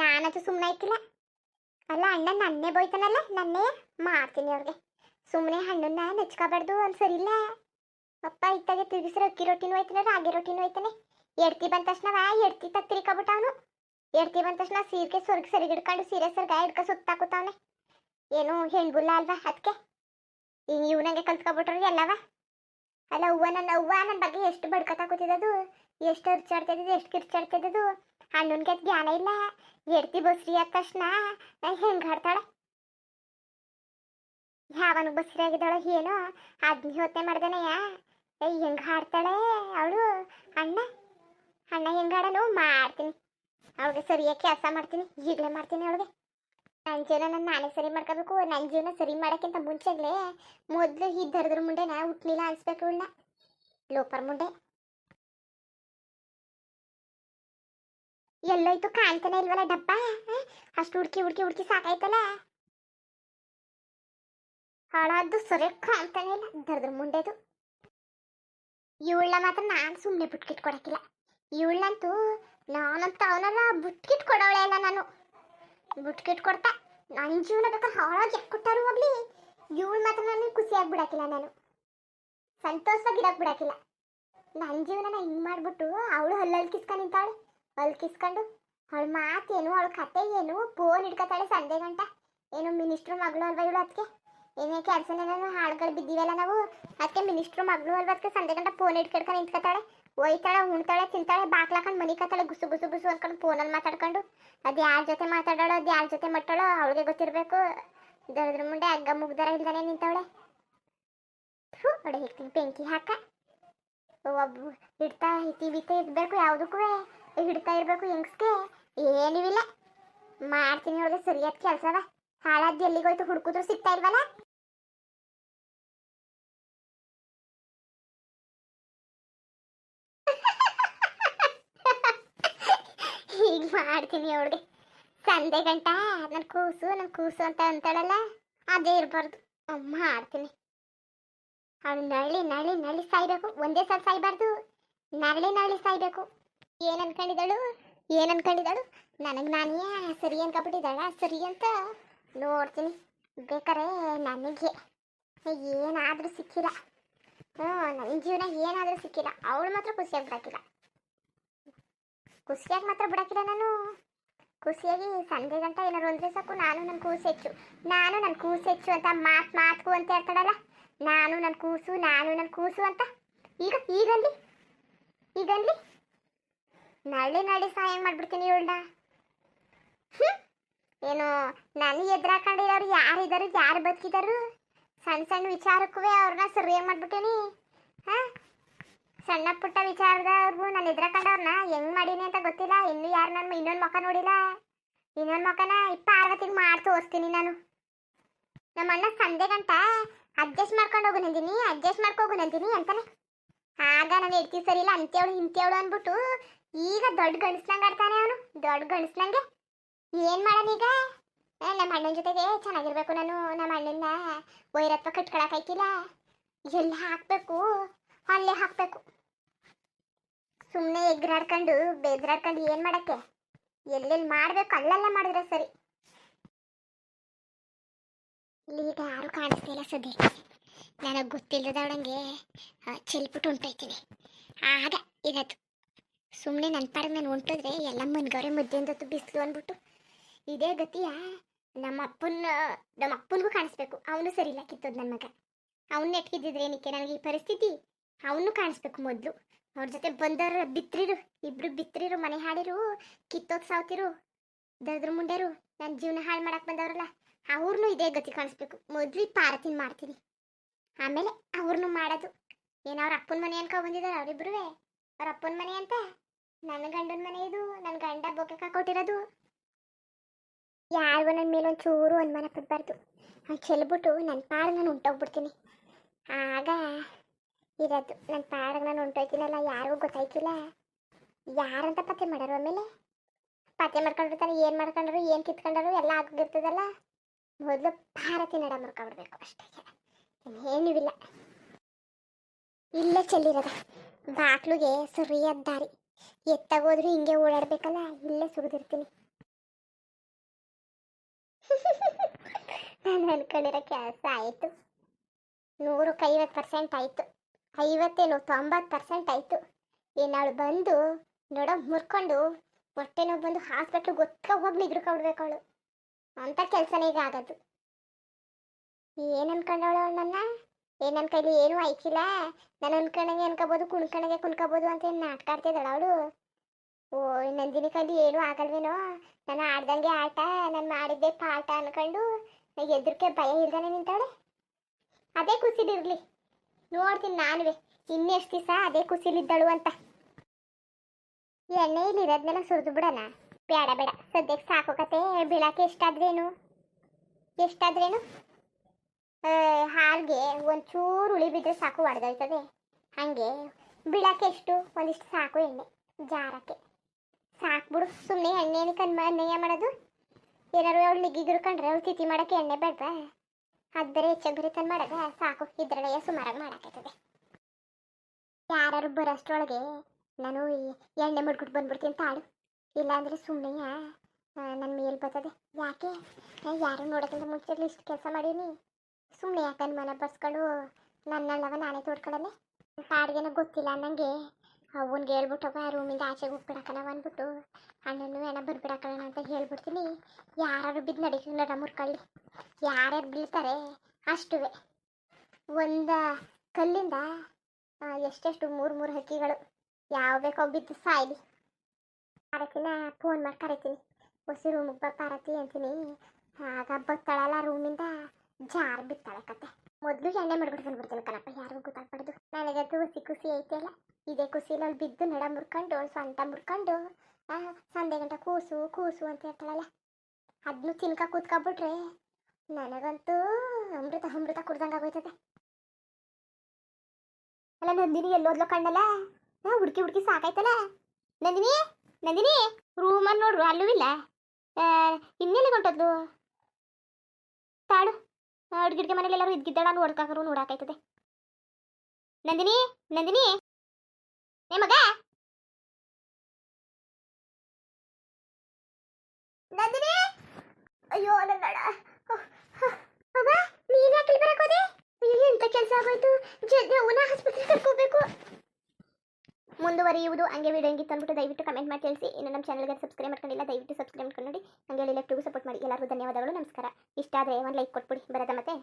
ನಾನಂತೂ ಸುಮ್ಮನೆ ಆಯ್ತಿಲ್ಲ. ಅಲ್ಲ ಅಣ್ಣ ನನ್ನೇ ಬೋಯ್ತಾನಲ್ಲ, ನನ್ನೇ ಮಾಡ್ತೀನಿ ಅವ್ರಿಗೆ. ಸುಮ್ಮನೆ ಹಣ್ಣನ್ನ ನೆಚ್ಕೋಬಾರ್ದು ಅಂತ ಸರಿಲ್ಲ ಅಪ್ಪ ಇತ್ತಾಗೆ ತಿರುಗಿಸ್ರೆ ಅಕ್ಕಿ ರೊಟ್ಟಿನೂ ಹೋಯ್ತಾನೆ ರಾಗಿ ರೊಟ್ಟಿನೂ ಹೋಯ್ತಾನೆ ಎಡ್ತಿ ಬಂದ ತಕ್ಷಣ ಎಡ್ತಿ ತಕ್ಕ ತಿರ್ಕೊಬಿಟ್ಟ ಅವನು. ಎಡ್ತಿ ಬಂದ ತಕ್ಷಣ ಸೀರೆಗೆ ಸ್ವರ್ಗ ಸರಿಗಿಡ್ಕೊಂಡು ಸೀರೆ ಸರ್ಗ ಹಿಡ್ಕ ಸುತ್ತಾಕುತ್ತಾವನೆ ಏನು ಹೆಣ್ಬುಲ್ಲ ಅಲ್ವಾ ಅದಕ್ಕೆ ಈಗ ಇವ್ನಂಗೆ ಕಲ್ತ್ಕೊಬಿಟ್ರಿ ಎಲ್ಲವ ಅಲ್ಲ ಅವ್ವ ನನ್ನ ಅವ್ವ ನನ್ನ ಬಗ್ಗೆ ಎಷ್ಟು ಬಡ್ಕತಾ ಕೂತಿದ್ದದು, ಎಷ್ಟು ಅರ್ಚಾಡ್ತಿದ್ದು ಎಷ್ಟು ಕಿರ್ಚಾಡ್ತಿದ್ದು ಹಣ್ಣುನ್ಗೆ ಜ್ಞಾನ ಇಲ್ಲ. ಎಡ್ತಿ ಬಸ್ರಿ ಆದ ತಕ್ಷಣ ಹೆಂಗೆ ಹಾಡ್ತಾಳೆ? ಯಾವನು ಬಸ್ರಿ ಆಗಿದ್ದಾಳೋ ಏನೋ? ಅದ್ನಿ ಯೋಚನೆ ಮಾಡ್ದನಯ್ಯ. ಏ ಹೆಂಗೆ ಹಾಡ್ತಾಳೆ ಅವಳು? ಅಣ್ಣ ಅಣ್ಣ ಹೆಂಗೆ ಹಾಡನು ಮಾಡ್ತೀನಿ. ಅವಳಿಗೆ ಸರಿಯಾಗಿ ಕೆಲಸ ಮಾಡ್ತೀನಿ, ಈಗಲೇ ಮಾಡ್ತೀನಿ ಅವಳಿಗೆ. ನನ್ನ ಜೀವನ ನಾನು ನಾನೇ ಸರಿ ಮಾಡ್ಕೋಬೇಕು ನನ್ನ ಜೀವನ ಸರಿ ಮಾಡೋಕ್ಕಿಂತ ಮುಂಚೆಗ್ಲೇ ಮೊದಲು ಈ ದರದ್ರ ಮುಂಡೆ ನಾ ಹುಟ್ಟಲಿಲ್ಲ ಅನ್ಸ್ಬೇಕು ಇವಳನ್ನ. ಲೋಪರ್ ಮುಂಡೆ. ಎಲ್ಲೋಯ್ತು ಕಾಣ್ತಾನೆ ಇಲ್ವಲ್ಲ ಡಬ್ಬ? ಅಷ್ಟು ಹುಡ್ಕಿ ಹುಡ್ಕಿ ಹುಡ್ಕಿ ಸಾಕಾಯ್ತಲ್ಲ? ಹಾಳಾದ್ದು ಸರಿಯಾಗಿ ಕಾಣ್ತಾನೆ ಇಲ್ಲ. ದರ್ದ್ರ ಮುಂಡೆದು. ಇವಳನ್ನ ಮಾತ್ರ ನಾನು ಸುಮ್ಮನೆ ಬುಟ್ಕಿಟ್ ಕೊಡಕ್ಕಿಲ್ಲ. ಇವಳನ್ನಂತೂ ನಾನಂತ ಅವನಲ್ಲ ಬುಟ್ಕಿಟ್ ಕೊಡೋಳೆ ಅಲ್ಲ ನಾನು. ಬುಟ್ಕಿಟ್ ಕೊಡ್ತಾ ನನ್ನ ಜೀವನ ಬೇಕಾದ್ರೆ ಹಾಳಾಗಿ ಎಕ್ ಕೊಟ್ಟಾರು ಹೋಗ್ಲಿ? ಇವಳು ಮಾತ್ರ ನಾನು ಖುಷಿಯಾಗಿ ಬಿಡಕ್ಕಿಲ್ಲ ನಾನು. ಸಂತೋಷವಾಗಿ ಇರಕ್ಕೆ ಬಿಡಕ್ಕಿಲ್ಲ. ನನ್ನ ಜೀವನನ ಹಿಂಗೆ ಮಾಡ್ಬಿಟ್ಟು ಅವಳು ಹಲ್ಲಲ್ಲಿ ಕಿಸ್ಕೊಂಡು ನಿಂತಾಳೆ. ಹಲ್ ಕಿಸ್ಕೊಂಡು ಅವಳ ಮಾತೇನು ಅವಳ ಕತೆ ಏನು ಫೋನ್ ಹಿಡ್ಕೊತಾಳೆ ಸಂಜೆ ಗಂಟ. ಏನು ಮಿನಿಸ್ಟ್ರ್ ಮಗಳು ಅಲ್ವಾ ಇವಳು ಅದಕ್ಕೆ ಏನೇ ಕೆಲಸನೇನೋ ಹಾಳುಗಳು ಬಿದ್ದಿವಲ್ಲ ನಾವು? ಅದಕ್ಕೆ ಮಿನಿಸ್ಟ್ರ್ ಮಗಳು ಅಲ್ವಾ ಅದಕ್ಕೆ ಸಂಜೆ ಗಂಟ ಫೋನ್ ಹಿಡ್ಕೊಂಡು ನಿಂತ್ಕೊತಾಳೆ. ಒಯ್ತಾಳೆ, ಉಣ್ತಾಳೆ, ತಿಂತಾಳೆ ಬಾಕ್ಲಾಕೊಂಡು ಮನೆ ಕತ್ತಾಳೆ ಗುಸು ಗುಸು ಗುಸು ಅನ್ಕೊಂಡು ಫೋನಲ್ಲಿ ಮಾತಾಡ್ಕೊಂಡು. ಅದು ಯಾರ ಜೊತೆ ಮಾತಾಡೋಳು, ಅದು ಯಾರ ಜೊತೆ ಮಟ್ಟೋಳು, ಅವಳಿಗೆ ಗೊತ್ತಿರಬೇಕು. ದರದ್ರ ಮುಂದೆ ಹಗ್ಗ ಮುಗ್ದರ ಇಲ್ದಾನೆ ನಿಂತವಳೆ. ಹೊಡೆ ಹಿಡ್ತೀನಿ ಬೆಂಕಿ ಹಾಕ. ಒಬ್ಬ ಇಡ್ತಾ ಇತಿ ಬಿತ್ತ ಇರಬೇಕು ಯಾವುದಕ್ಕೂ. ಹಿಡ್ತಾ ಇರಬೇಕು ಹೆಂಗ್ಸ್ಗೆ? ಏನಿವಿಲ್ಲ ಮಾಡ್ತೀನಿ ಅವಳಿಗೆ ಸರಿಯಾದ ಕೆಲಸವ ಹಾಳಾದ್ದು ಎಲ್ಲಿಗೋಯ್ತು ಹುಡುಕಿದ್ರು ಸಿಗ್ತಾ ಇಲ್ವಲ್ಲ? ಈಗ ಮಾಡ್ತೀನಿ ಅವಳಿಗೆ. ಸಂಜೆ ಗಂಟ ನನ್ನ ಕೂಸು ನನ್ನ ಕೂಸು ಅಂತ ಅಂತಾಳಲ್ಲ, ಅದೇ ಇರಬಾರ್ದು. ಮಾಡ್ತೀನಿ. ಅವಳು ನಳ್ಳಿ ನಳ್ಳಿ ನಳ್ಳಿ ಸಾಯ್ಬೇಕು. ಒಂದೇ ಸಲ ಸಾಯ್ಬಾರ್ದು. ನರಳಿ ನರಳಿ ಸಾಯ್ಬೇಕು. ಏನ್ ಅನ್ಕೊಂಡಿದ್ದಾಳು? ನನಗೆ ನಾನೇ ಸರಿ ಅನ್ಕೊಬಿಟ್ಟಿದ್ದಾಳ ಸರಿ ಅಂತ ನೋಡ್ತೀನಿ. ಬೇಕಾರೆ ನನಗೆ ಏನಾದರೂ ಸಿಕ್ಕಿಲ್ಲ. ಹ್ಞೂ ನನ್ನ ಜೀವನ ಏನಾದರೂ ಸಿಕ್ಕಿಲ್ಲ. ಅವಳು ಮಾತ್ರ ಖುಷಿಯಾಗಿ ಬಿಡಕ್ಕಿಲ್ಲ ಖುಷಿಯಾಗಿ ಮಾತ್ರ ಬಿಡಾಕಿಲ್ಲ ನಾನು. ಖುಷಿಯಾಗಿ ಸಂಜೆ ಗಂಟ ಏನಾರು ಅಂದ್ರೆ ಸಾಕು, ನಾನು ನನ್ನ ಕೂಸು ಹೆಚ್ಚು. ನಾನು ನನ್ನ ಕೂಸು ಹೆಚ್ಚು ಅಂತ ಮಾತು ಮಾತು ಅಂತ ಹೇಳ್ತಾಳಲ್ಲ? ನಾನು ನನ್ನ ಕೂಸು, ನಾನು ನನ್ನ ಕೂಸು ಅಂತ. ಈಗ, ಈಗಲ್ಲಿ? ಈಗಲ್ಲಿ? ನಾಳೆ ನಾಳೆ ಸಹಾಯ ಮಾಡ್ಬಿಡ್ತೀನಿ ಇವಳನ್ನ. ಏನು ನನ್ನ ಎದುರಾಕೊಂಡಿರೋರು ಯಾರಿದ್ದಾರೆ ಯಾರು ಬದುಕಿದಾರು? ಸಣ್ಣ ಸಣ್ಣ ವಿಚಾರಕ್ಕೂ ಅವ್ರನ್ನ ಸರಿಯಾಗಿ ಮಾಡ್ಬಿಟ್ಟೇನಿ. ಹಾಂ? ಸಣ್ಣ ಪುಟ್ಟ ವಿಚಾರದ ವಿಚಾರದವ್ರಿಗೂ ನಾನು ಎದುರಾಕೊಂಡವ್ರನ್ನ ಹೆಂಗೆ ಮಾಡೀನಿ ಅಂತ ಗೊತ್ತಿಲ್ಲ. ಇನ್ನೂ ಯಾರು ನನ್ನ ಇನ್ನೊಂದು ಮುಖ ನೋಡಿಲ್ಲ. ಇನ್ನೊಂದು ಮುಖನ ಇಪ್ಪ ಆರ್ವತ್ತಿಗೆ ಮಾಡಿ ತೋರಿಸ್ತೀನಿ ನಾನು. ನಮ್ಮ ಅಣ್ಣ ಸಂಜೆ ಗಂಟ ಅಡ್ಜಸ್ಟ್ ಮಾಡ್ಕೊಂಡು ಹೋಗು ನಂದಿನಿ ಅಡ್ಜಸ್ಟ್ ಮಾಡ್ಕೋಗು ನಂದಿನಿ ಅಂತಾನೆ. ಆಗ ನನ್ನ ಹೆಡ್ತಿ ಇಲ್ಲ ಅಂತ್ಯವಳು ಇಂತ್ಯವಳು ಅಂದ್ಬಿಟ್ಟು ಈಗ ದೊಡ್ಡ ಗಂಡಸ್ನಂಗೆ ಆಡ್ತಾನೆ ಅವನು. ದೊಡ್ಡ ಗಂಡಸ್ನಂಗೆ ಏನು ಮಾಡೋಣೀಗ ಏ, ನಮ್ಮ ಅಣ್ಣನ ಜೊತೆಗೆ ಚೆನ್ನಾಗಿರ್ಬೇಕು ನಾನು. ನಮ್ಮ ಅಣ್ಣನ ವೈರತ್ವ ಕಟ್ಕೊಳಕಾಯ್ತಿಲ್ಲ ಎಲ್ಲಿ ಹಾಕಬೇಕು? ಅಲ್ಲೇ ಹಾಕಬೇಕು. ಸುಮ್ಮನೆ ಎಗ್ರಾಡ್ಕೊಂಡು ಬೆದ್ರಾಡ್ಕೊಂಡು ಏನು ಮಾಡಕ್ಕೆ? ಎಲ್ಲೆಲ್ಲಿ ಮಾಡಬೇಕು? ಅಲ್ಲೆಲ್ಲ ಮಾಡಿದ್ರೆ ಸರಿ. ಇಲ್ಲಿ ಈಗ ಯಾರು ಕಾಣಿಸ್ತಿಲ್ಲ ಸದ್ಯಕ್ಕೆ ನನಗೆ ಗೊತ್ತಿಲ್ಲದವಳಂಗೆ ಚೆಲ್ಬಿಟ್ಟು ಹೊಂಟೋಯ್ತೀನಿ ಆಗ ಇರತ್ತು ಸುಮ್ಮನೆ ನನ್ನ ಪಾಡಿಗೆ ನಾನು ಉಂಟಿದ್ರೆ ಎಲ್ಲ ಮನ್ಗವ್ರೆ ಮುದ್ದೆಂದತ್ತು ಬಿಸಿಲು ಅಂದ್ಬಿಟ್ಟು ಇದೇ ಗತಿಯ ನಮ್ಮ ಅಪ್ಪನ ನಮ್ಮ ಅಪ್ಪನಿಗೂ ಕಾಣಿಸ್ಬೇಕು. ಅವನು ಸರಿ ಇಲ್ಲ ಕಿತ್ತೋದು ನನ್ನ ಮಗ. ಅವನ್ನ ನೆಟ್ಕಿದ್ದಿದ್ರೆ ಏನಕ್ಕೆ? ನನಗೆ ಈ ಪರಿಸ್ಥಿತಿ ಅವನು ಕಾಣಿಸ್ಬೇಕು ಮೊದಲು. ಅವ್ರ ಜೊತೆ ಬಂದವರು ಬಿತ್ರಿರು, ಇಬ್ರು ಬಿತ್ರಿರು, ಮನೆ ಹಾಡಿರು ಕಿತ್ತೋದು ಸಾವ್ತಿರು, ದರದ್ರ ಮುಂಡೆರು ನನ್ನ ಜೀವನ ಹಾಳು ಮಾಡಕ್ಕೆ ಬಂದವ್ರಲ್ಲ ಅವ್ರನ್ನೂ ಇದೇ ಗತಿ ಕಾಣಿಸ್ಬೇಕು. ಮೊದ್ಲು ಈ ಪಾರತಿನ ಮಾಡ್ತೀನಿ. ಆಮೇಲೆ ಅವ್ರನ್ನೂ ಮಾಡೋದು. ಏನು ಅವ್ರ ಅಪ್ಪನ ಮನೆ ಅನ್ಕೊ ಬಂದಿದ್ದಾರೆ ಅವರಿಬ್ರು ಅವ್ರ ಅಪ್ಪನ ಮನೆ ಅಂತ ನನ್ನ ಗಂಡನ ಮನೆ ಇದು ನನ್ನ ಗಂಡ ಬೊಕ್ಕೆ ಕೊಟ್ಟಿರೋದು ಯಾರಿಗೂ ನನ್ನ ಮೇಲೆ ಒಂದು ಚೂರು ಅನುಮಾನ ಪಡಬಾರ್ದು. ಚೆಲ್ಬಿಟ್ಟು ನನ್ನ ಪಾಡಿಗೆ ನಾನು ಹೊಂಟೋಗ್ಬಿಡ್ತೀನಿ ಆಗ ಇರೋದು. ನನ್ನ ಪಾಡಿಗೆ ನಾನು ಉಂಟೋಯ್ತೀನಲ್ಲ ಯಾರಿಗೂ ಗೊತ್ತಾಯ್ತಿಲ್ಲ ಯಾರಂತ ಪತ್ತೆ ಮಾಡೋರು ಆಮೇಲೆ? ಪತ್ತೆ ಮಾಡ್ಕೊಂಡಿರ್ತಾರೆ, ಏನು ಮಾಡ್ಕೊಂಡ್ರು, ಏನು ಕಿತ್ಕೊಂಡರು, ಎಲ್ಲ ಆಗೋಗಿರ್ತದಲ್ಲ ಮೊದಲು ಭಾರತಿ ನಡ ಮುರ್ಕೊಂಡ್ಬಿಡ್ಬೇಕು ಅಷ್ಟೇ. ಏನಿವಿಲ್ಲ ಇಲ್ಲೇ ಚೆಲ್ಲಿರೋದ ಬಾಕ್ಲಿಗೆ ಸರಿಯಾದ ದಾರಿ ಎತ್ತಾಗೋದ್ರೂ ಹಿಂಗೆ ಓಡಾಡ್ಬೇಕಲ್ಲ, ಇಲ್ಲೇ ಸುರಿದಿರ್ತೀನಿ. ನಾನು ಅನ್ಕೊಂಡಿರೋ ಕೆಲಸ ಆಯಿತು. ನೂರಕ್ಕೆ ಐವತ್ತು ಪರ್ಸೆಂಟ್ ಆಯಿತು. ಐವತ್ತೇನು ತೊಂಬತ್ತು ಪರ್ಸೆಂಟ್ ಆಯಿತು. ಏನಾಳು ಬಂದು, ನೋಡೋ ಮುರ್ಕೊಂಡು ಹೊಟ್ಟೆ ನೋವು ಬಂದು ಹಾಸ್ಪಿಟ್ಲ್ ಗೊತ್ತ ಹೋಗಿ ನಿದ್ರಕೊಡ್ಬೇಕು ಅವಳು. ಅಂಥ ಕೆಲಸನೇ ಈಗ ಆಗೋದು. ಏನು ಅನ್ಕೊಂಡವಳು ನನ್ನ ಏ ನನ್ನ ಕೈಲಿ ಏನೂ ಆಯ್ಕಿಲ್ಲ ನಾನು ಅನ್ಕೊಂಡಂಗೆ ಅನ್ಕೋಬೋದು, ಕುಣ್ಕೊಂಡಂಗೆ ಕುಣ್ಕೋಬೋದು ಅಂತ ಏನು ನಾಟಕ ಆಡ್ತಿದ್ದಾಳ ಅವಳು? ಓ ನಂದಿನಿ ಕೈಲಿ ಏನೂ ಆಗಲ್ವೇನೋ? ನಾನು ಆಡ್ದಂಗೆ ಆಟ, ನಾನು ಮಾಡಿದ್ದೆ ಪಾಠ ಅನ್ಕೊಂಡು ಎದುರಿಗೆ ಭಯ ಇಲ್ದಾನೆ ನಿಂತಾಳೆ ಅದೇ ಖುಷಿಲಿರ್ಲಿ ನೋಡ್ತೀನಿ ನಾನುವೆ. ಇನ್ನೆಷ್ಟು ದಿವಸ ಅದೇ ಕುಸಿಲಿದ್ದಳು ಅಂತ. ಎಣ್ಣೆ ಇಲ್ಲಿ ಇರೋದ್ನೆಲ್ಲ ಸುರಿದು ಬಿಡೋಣ. ಬೇಡ ಬೇಡ ಸದ್ಯಕ್ಕೆ ಸಾಕು ಕತೆ. ಬೀಳಕ್ಕೆ ಎಷ್ಟಾದ್ರೇನು? ಎಷ್ಟಾದ್ರೇನು? ಹಾಲ್ಗೆ ಒಂಚೂರು ಉಳಿ ಬಿದ್ದರೆ ಸಾಕು ಒಡೆದೋಯ್ತದೆ. ಹಾಗೆ ಬೀಳಕ್ಕೆ ಎಷ್ಟು? ಒಂದಿಷ್ಟು ಸಾಕು ಎಣ್ಣೆ, ಜಾರಕ್ಕೆ. ಸಾಕು ಬಿಡು. ಸುಮ್ಮನೆ ಎಣ್ಣೆ ಕಣ್ಮ ನೇಯ ಮಾಡೋದು? ಏನಾರು ಅವಳು ನಿಗಿದ್ರು ಕಂಡ್ರೆ ಅವ್ಳು ತಿಥಿ ಮಾಡೋಕ್ಕೆ ಎಣ್ಣೆ ಬೇಡ್ವಾ? ಅದು ಬೇರೆ ಹೆಚ್ಚಾಗಿ ತಂದು ಮಾಡೋದ? ಸಾಕು. ಇದ್ರೊಳಗೆ ಸುಮಾರಾಗಿ ಮಾಡೋಕ್ಕಾಯ್ತದೆ ಯಾರು ಬರೋಷ್ಟರೊಳಗೆ ನಾನು ಎಣ್ಣೆ ಮುಡ್ಬಿಟ್ಟು ಬಂದ್ಬಿಡ್ತೀನಿ ತಾಳು. ಇಲ್ಲಾಂದರೆ ಸುಮ್ಮನೆ ನನ್ನ ಮೇಲೆ ಬರ್ತದೆ. ಯಾಕೆ? ಯಾರು ನೋಡೋಕ್ಕಿಂತ ಮುಂಚೆ ಇಷ್ಟು ಕೆಲಸ ಮಾಡೀನಿ. ಸುಮ್ಮನೆ ಯಾಕನ್ ಮನೆ ಬಸ್ಗಳು ನನ್ನ ಅಣ್ಣವ ನಾನೇ ತೋಡ್ಕೊಳ್ಳನೆ ಕಾಡಿಗೆನೋ ಗೊತ್ತಿಲ್ಲ ಅನ್ನಂಗೆ ಅವನ್ಗೆ ಹೇಳ್ಬಿಟ್ಟವ ರೂಮಿಂದ ಆಚೆಗೆ ಹೋಗ್ಬಿಡಕ್ಕಣ ಅಂದ್ಬಿಟ್ಟು. ಅಣ್ಣನು ಏನ ಬರ್ಬಿಡಕಣ ಅಂತ ಹೇಳ್ಬಿಡ್ತೀನಿ. ಯಾರು ಬಿದ್ದು ನಡೀತೀನಿ ನಡ ಮುರ್ಕೊಳ್ಳಿ. ಯಾರ್ಯಾರು ಬೀಳ್ತಾರೆ ಅಷ್ಟುವೆ. ಒಂದು ಕಲ್ಲಿಂದ ಎಷ್ಟೆಷ್ಟು ಮೂರು ಮೂರು ಹಕ್ಕಿಗಳು. ಯಾವ ಬೇಕೋ ಬಿದ್ದು ಸಾಯ್ಲಿ. ಪಾರತಿನ ಫೋನ್ ಮಾಡಿ ಕರಿತೀನಿ. ಹೊಸಿ ರೂಮಿಗೆ ಬಾ ಪಾರತಿ ಅಂತೀನಿ. ಆಗ ಬತ್ತಾಳಲ್ಲ ರೂಮಿಂದ. ಜಾರ್ ಬಿತ್ತಾಳೆ ಕತೆ. ಮೊದಲು ಎಣ್ಣೆ ಮಾಡ್ಬಿಟ್ಟು ಬಂದ್ಬಿಡ್ತೀನಿ ಕಣಪ್ಪ, ಯಾರಿಗೂ ಗೊತ್ತಾಗ್ಬಾರ್ದು. ನನಗಂತೂ ಹುಸಿ ಖುಷಿ ಐತೆಲ್ಲ ಇದೇ ಖುಷಿಲಲ್ಲಿ ಬಿದ್ದು ನಡ ಮುರ್ಕೊಂಡು, ಸ್ವಂತ ಮುರ್ಕೊಂಡು ಸಂಜೆ ಗಂಟ ಕೂಸು ಕೂಸು ಅಂತ ಹೇಳ್ತಾಳಲ್ಲ. ಅದನ್ನು ತಿನ್ಕ ಕೂತ್ಕೊಬಿಟ್ರೆ ನನಗಂತೂ ಅಮೃತ ಅಮೃತ ಕುಡ್ದಂಗೆ ಆಗೋಯ್ತದೆ. ಅಲ್ಲ, ನಂದಿನಿ ಎಲ್ಲೋದ್ಲ ಕಣ್ಣಲ್ಲ? ಹುಡುಕಿ ಹುಡುಕಿ ಸಾಕಾಯ್ತಲ್ಲ? ನಂದಿನಿ ನಂದಿನಿ ರೂಮಲ್ಲಿ ನೋಡ್ರು ಅಲ್ಲೂ ಇಲ್ಲ. ಇನ್ನೆಲ್ಲಿ ಹೊಂಟದ್ಲು? ತಾಳು. ಅಡ್ಗಿಡ್ಗೆ ಮನೇಲಿ ಎಲ್ಲರೂ ಇದ್ಗಿದ್ದಾಳ ನೋಡ್ಕಾಕರು ನೋಡಾಕೈತದೆ ನಂದಿನಿ ನಂದಿನಿ, ಏ ಮಗ? ನಂದಿನಿ? ಅಯ್ಯೋ ನನ್ನಡ ಅಮ್ಮ, ನೀನ್ ಯಾಕೆ ಬರಕೋದೆ ಎಂತ ಕೆಲಸ ಆಗೋಯ್ತು? ಜಲ್ದಿ ಅವನ ಆಸ್ಪತ್ರೆ ಕರ್ಕೋಬೇಕು. ಮುಂದುವರಿಯುವುದು ಹಂಗೆ ವಿಡಿಯೋ ಹೆಂಗಿತ್ತು ಅಂದ್ಬಿಟ್ಟು ದಯವಿಟ್ಟು ಕಮೆಂಟ್ ಮಾಡಿ ತಿಳಿಸಿ. ಇನ್ನು ನಮ್ಮ ಚಾನಲ್ಗೆ ಸಬ್ಸ್ಕ್ರೈಬ್ ಮಾಡ್ಕೊಂಡಿಲ್ಲ, ದಯವಿಟ್ಟು ಸಬ್ಸ್ಕ್ರೈಬ್ ಮಾಡ್ಕೊಂಡು ಹಂಗೆ ಲೆಫ್ಟಿಗೂ ಸಪೋರ್ಟ್ ಮಾಡಿ. ಎಲ್ಲರಿಗೂ ಧನ್ಯವಾದಗಳು, ನಮಸ್ಕಾರ. ಇಷ್ಟ ಆದರೆ ಒಂದು ಲೈಕ್ ಕೊಟ್ಬಿಡಿ. ಬರೋದ ಮತ್ತೆ.